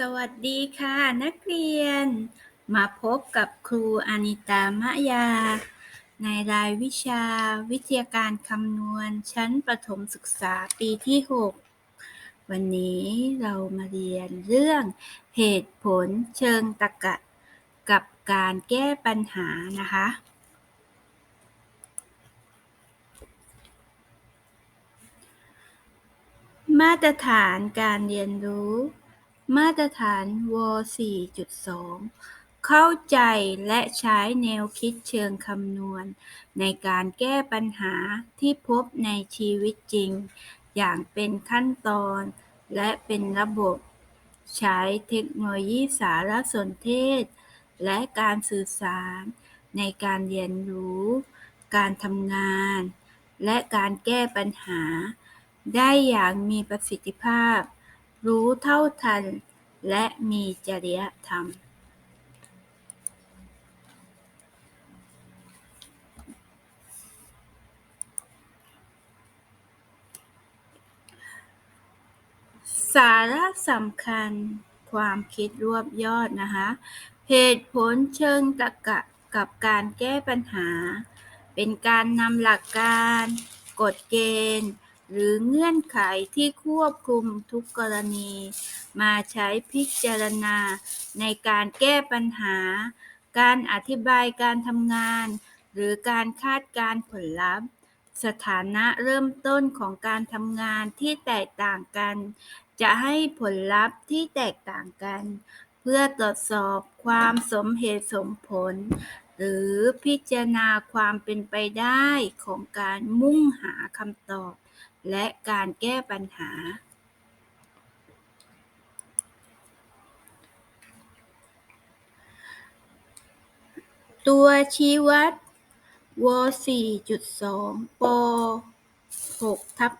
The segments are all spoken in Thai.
สวัสดีค่ะนักเรียน มาพบกับครูอานิตามะยา ในรายวิชาวิทยาการคำนวณชั้นประถมศึกษาปีที่ 6 วันนี้เรามาเรียนเรื่องเหตุผลเชิงตรรกะกับการแก้ปัญหานะคะ มาตรฐานการเรียนรู้ มาตรฐานว 4.2 เข้าใจและใช้แนวคิดเชิงคำนวณ ในการแก้ปัญหาที่พบในชีวิตจริง อย่างเป็นขั้นตอนและเป็นระบบ ใช้เทคโนโลยีสารสนเทศ และการสื่อสาร ในการเรียนรู้ การทำงาน และการแก้ปัญหา ได้อย่างมีประสิทธิภาพ รู้เท่าทัน และมีจริยธรรมสาระสำคัญความคิดรวบยอดนะคะเหตุผลเชิงตรรกะกับการแก้ปัญหา เป็นการนำหลักการ กฎเกณฑ์ หรือเงื่อนไขที่ควบคุมทุกกรณี มาใช้พิจารณาในการแก้ปัญหา การอธิบายการทำงาน หรือการคาดการผลลัพธ์ สถานะเริ่มต้นของการทำงานที่แตกต่างกัน จะให้ผลลัพธ์ที่แตกต่างกัน เพื่อตรวจสอบความสมเหตุสมผลหรือพิจารณาความเป็นไปได้ของการมุ่งหาคำตอบ และการแก้ปัญหา ตัวชี้วัดว4.2ป6ทับ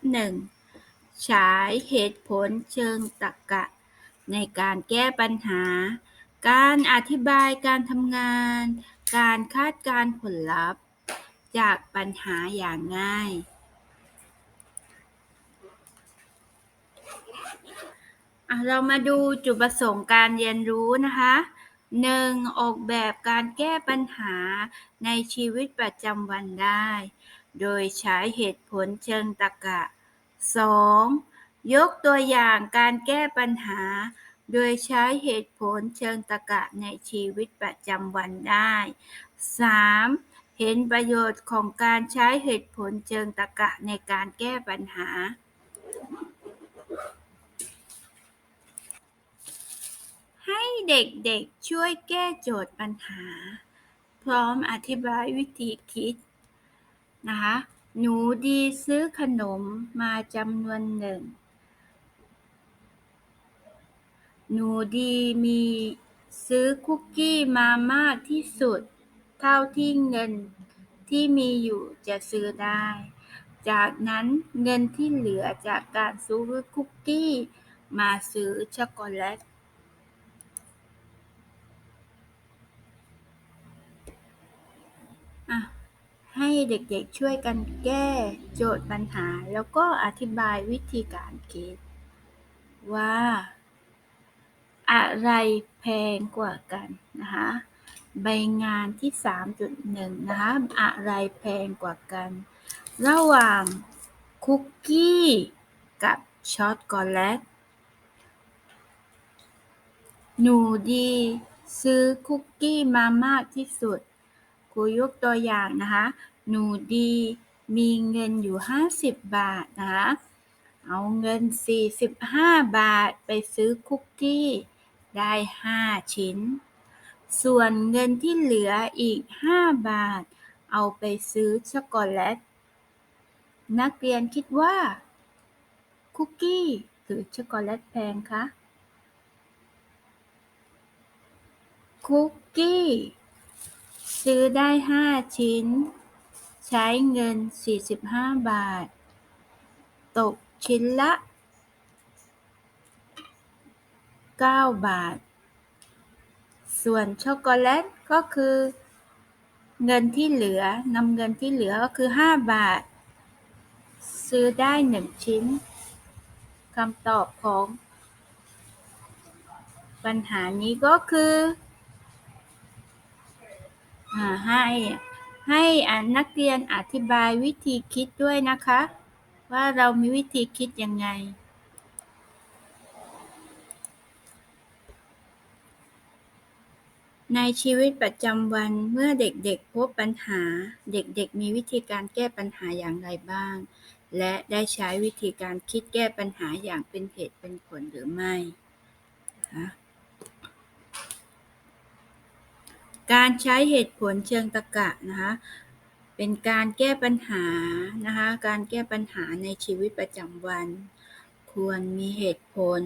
1ฉายเหตุผลเชิงตรรกะ ในการแก้ปัญหา การอธิบายการทำงาน การคาดการผลลัพธ์ จากปัญหาอย่างง่าย อะเรามาดูจุดประสงค์การเรียนรู้นะคะ 1. ออกแบบการแก้ปัญหาในชีวิตประจำวันได้ โดยใช้เหตุผลเชิงตรรกะ 2. ยกตัวอย่างการแก้ปัญหา โดยใช้เหตุผลเชิงตรรกะในชีวิตประจำวันได้ 3. เห็นประโยชน์ของการใช้เหตุผลเชิงตรรกะในการแก้ปัญหา ให้เด็กๆช่วยแก้โจทย์ปัญหา พร้อมอธิบายวิธีคิดนะคะ หนูดีซื้อขนมมาจำนวนหนึ่ง หนูดีมีซื้อคุกกี้มามากที่สุด เท่าที่เงินที่มีอยู่จะซื้อได้ จากนั้นเงินที่เหลือจากการซื้อคุกกี้มาซื้อช็อกโกแลต อะ ให้ เด็กๆช่วยกันแก้โจทย์ปัญหา แล้วก็อธิบายวิธีการคิด ว่า อะไรแพงกว่ากันนะคะใบงานที่ 3.1 นะคะ อะไรแพงกว่ากัน ระหว่างคุกกี้กับช็อกโกแลตหนูดี ซื้อคุกกี้มามากที่สุดครูยกตัวอย่างนะคะ หนูดี มีเงินอยู่ 50 บาทนะคะ เอาเงิน 45 บาทไปซื้อคุกกี้ ได้ 5 ชิ้น ส่วนเงินที่เหลืออีก 5 บาท เอาไปซื้อช็อกโกแลต นักเรียนคิดว่า คุกกี้หรือช็อกโกแลตแพงคะคุกกี้ ซื้อได้ 5 ชิ้น ใช้เงิน 45 บาท ตกชิ้นละ 9 บาท ส่วนช็อกโกแลตก็คือ เงินที่เหลือนำเงินที่เหลือก็คือ 5 บาท ซื้อได้ 1 ชิ้นคำตอบของปัญหานี้ก็คืออ่าให้ ให้อ่านักเรียนอธิบายวิธีคิดด้วยนะคะ ว่าเรามีวิธีคิดยังไง ในชีวิตประจำวันเมื่อเด็กๆพบปัญหา เด็กๆมีวิธีการแก้ปัญหาอย่างไรบ้าง และได้ใช้วิธีการคิดแก้ปัญหาอย่างเป็นเหตุเป็นผลหรือไม่นะคะ การใช้เหตุผลเชิงตรรกะนะคะเป็นการแก้ปัญหานะคะการแก้ปัญหาในชีวิตประจำวัน ควรมีเหตุผล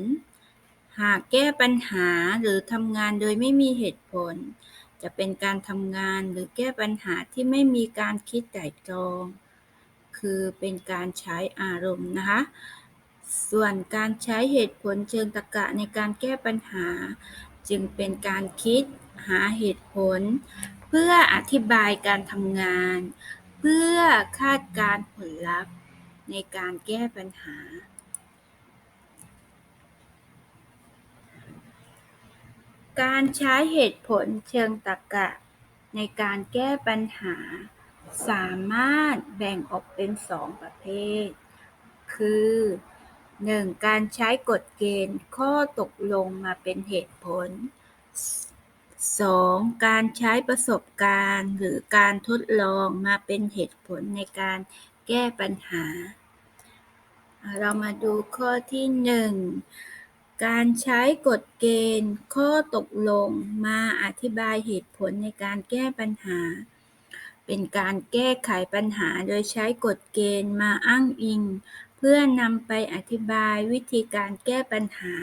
หากแก้ปัญหาหรือทำงานโดยไม่มีเหตุผล จะเป็นการทำงานหรือแก้ปัญหาที่ไม่มีการคิดไตร่ตรอง คือเป็นการใช้อารมณ์นะคะส่วนการใช้เหตุผลเชิงตรรกะในการแก้ปัญหา จึงเป็นการคิด หาเหตุผล เพื่ออธิบายการทำงาน เพื่อคาดการผลลัพธ์ในการแก้ปัญหา การใช้เหตุผลเชิงตรรกะ ในการแก้ปัญหา สามารถแบ่งออกเป็นสองประเภท คือ 1. การใช้กฎเกณฑ์ข้อตกลงมาเป็นเหตุผล 2. การใช้ประสบการณ์หรือการทดลองมาเป็นเหตุผลในการแก้ปัญหา เรามาดูข้อที่1การใช้กฎเกณฑ์ข้อตกลงมาอธิบายเหตุผลในการแก้ปัญหา เป็นการแก้ไขปัญหาโดยใช้กฎเกณฑ์มาอ้างอิง เพื่อนำไปอธิบายวิธีการแก้ปัญหา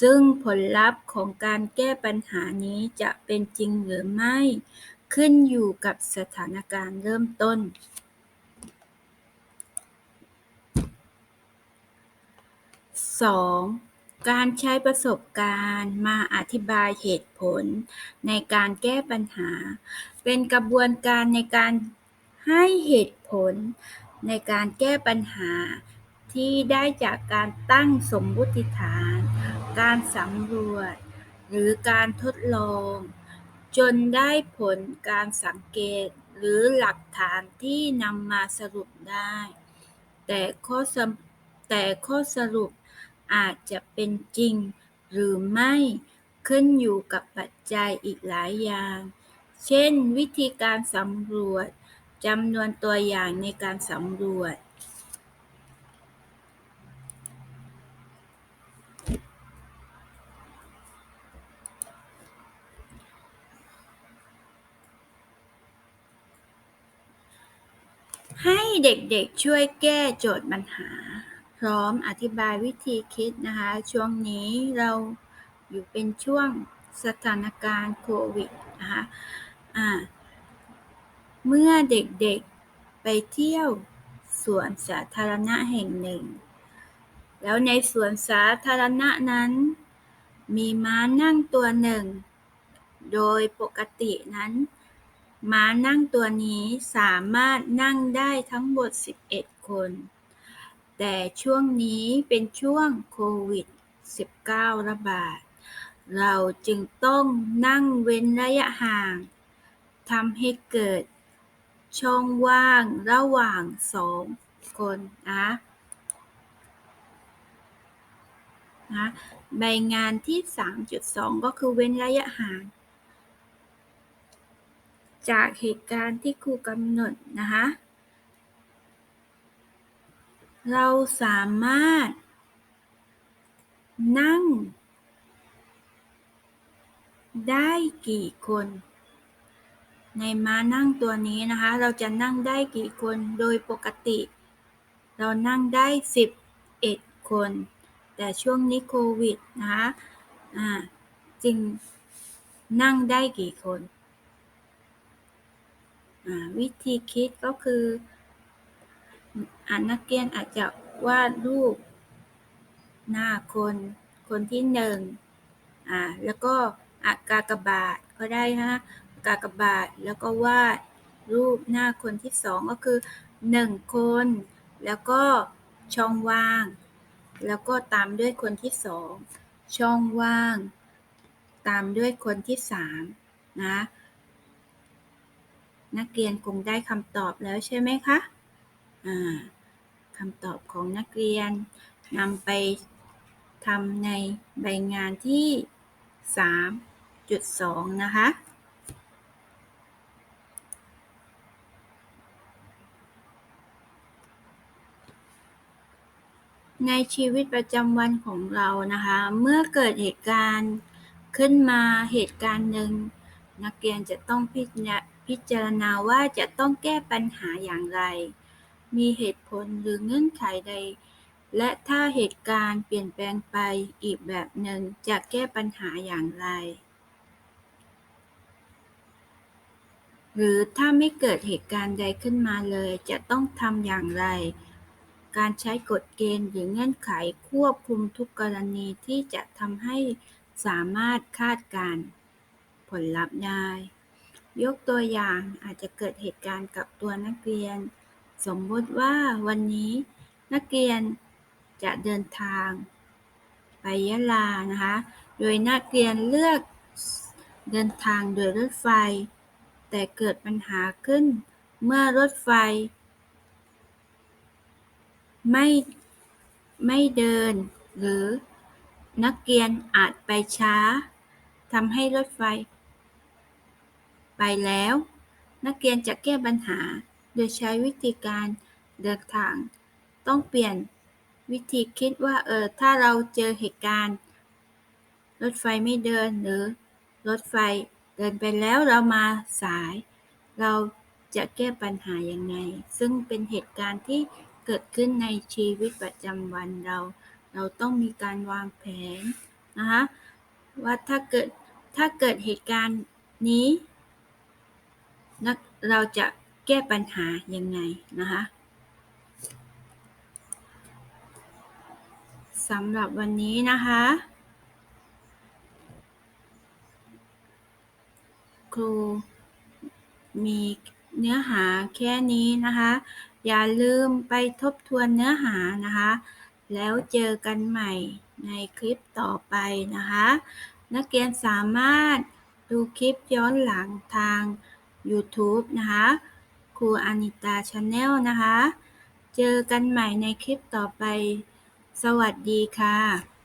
ซึ่งผลลัพธ์ของการแก้ปัญหานี้จะเป็นจริงหรือไม่ ขึ้นอยู่กับสถานการณ์เริ่มต้น 2. การใช้ประสบการณ์มาอธิบายเหตุผลในการแก้ปัญหา เป็นกระบวนการในการให้เหตุผลในการแก้ปัญหา ที่ได้จากการตั้งสมมุติฐาน การสำรวจ หรือการทดลอง จนได้ผลการสังเกตหรือหลักฐานที่นำมาสรุปได้ แต่ข้อแต่ข้อสรุปอาจจะเป็นจริง หรือไม่ขึ้นอยู่กับปัจจัยอีกหลายอย่าง เช่น วิธีการสำรวจจำนวนตัวอย่างในการสำรวจ ให้ เด็กๆช่วยแก้โจทย์ปัญหา พร้อมอธิบายวิธีคิดนะคะ ช่วงนี้เราอยู่เป็นช่วงสถานการณ์โควิดนะคะอ่าเมื่อเด็กๆไปเที่ยวสวนสาธารณะแห่งหนึ่ง แล้วในสวนสาธารณะนั้น มีม้านั่งตัวหนึ่ง โดยปกตินั้น ม้านั่งตัวนี้สามารถนั่งได้ทั้งหมด 11 คน แต่ช่วงนี้เป็นช่วงโควิด -19 ระบาด เราจึงต้องนั่งเว้นระยะห่างทำให้เกิดช่องว่างระหว่างสองคนนะนะใบงานที่ 3.2 ก็คือเว้นระยะห่าง จากเหตุการณ์ที่ครูกำหนดนะคะ เราสามารถ นั่ง ได้กี่คน ในม้านั่งตัวนี้นะคะ เราจะนั่งได้กี่คนโดยปกติ เรานั่งได้ 11 คน แต่ช่วงนี้โควิดนะคะอ่าจึงนั่งได้กี่คน วิธีคิดก็คืออ่านักเรียนอาจจะวาดรูปหน้าคนคนที่หนึ่งอ่าแล้วก็อากากบาทก็ได้นะกากบาทแล้วก็วาดรูปหน้าคนที่สองก็คือหนึ่งคน แล้วก็ช่องว่าง แล้วก็ตามด้วยคนที่สองช่องว่าง ตามด้วยคนที่สามนะ นักเรียนคงได้คำตอบแล้วใช่ไหมคะคำตอบของนักเรียนนำไปทำในใบงานที่ 3.2 นะคะ ในชีวิตประจำวันของเรานะคะ เมื่อเกิดเหตุการณ์ขึ้นมาเหตุการณ์หนึ่ง นักเรียนจะต้องพิจารณา พิจารณาว่าจะต้องแก้ปัญหาอย่างไร มีเหตุผลหรือเงื่อนไขใด และถ้าเหตุการณ์เปลี่ยนแปลงไปอีกแบบหนึ่งจะแก้ปัญหาอย่างไร หรือถ้าไม่เกิดเหตุการณ์ใดขึ้นมาเลย จะต้องทำอย่างไร การใช้กฎเกณฑ์หรือเงื่อนไขควบคุมทุกกรณีที่จะทำให้สามารถคาดการณ์ผลลัพธ์ได้ ยกตัวอย่างอาจจะเกิดเหตุการณ์กับตัวนักเรียน สมมติว่าวันนี้นักเรียนจะเดินทาง ไปยะลานะคะ โดยนักเรียนเลือกเดินทางโดยรถไฟ แต่เกิดปัญหาขึ้นเมื่อรถไฟ ไม่ไม่เดิน หรือนักเรียนอาจไปช้าทำให้รถไฟ ไปแล้ว นักเรียนจะแก้ปัญหา โดยใช้วิธีการเดินทาง ต้องเปลี่ยนวิธีคิดว่าเออถ้าเราเจอเหตุการณ์ รถไฟไม่เดินหรือ รถไฟเดินไปแล้วเรามาสาย เราจะแก้ปัญหายังไง ซึ่งเป็นเหตุการณ์ที่เกิดขึ้นในชีวิตประจำวันเรา เราต้องมีการวางแผนนะคะว่าถ้าเกิดถ้าเกิดเหตุการณ์นี้ เราจะแก้ปัญหายังไงนะคะสำหรับวันนี้นะคะ ครูมีเนื้อหาแค่นี้นะคะ อย่าลืมไปทบทวนเนื้อหานะคะ แล้วเจอกันใหม่ในคลิปต่อไปนะคะ นักเรียนสามารถดูคลิปย้อนหลังทาง YouTube นะคะครูอานิตาชาแนลนะคะ เจอกันใหม่ในคลิปต่อไป สวัสดีค่ะ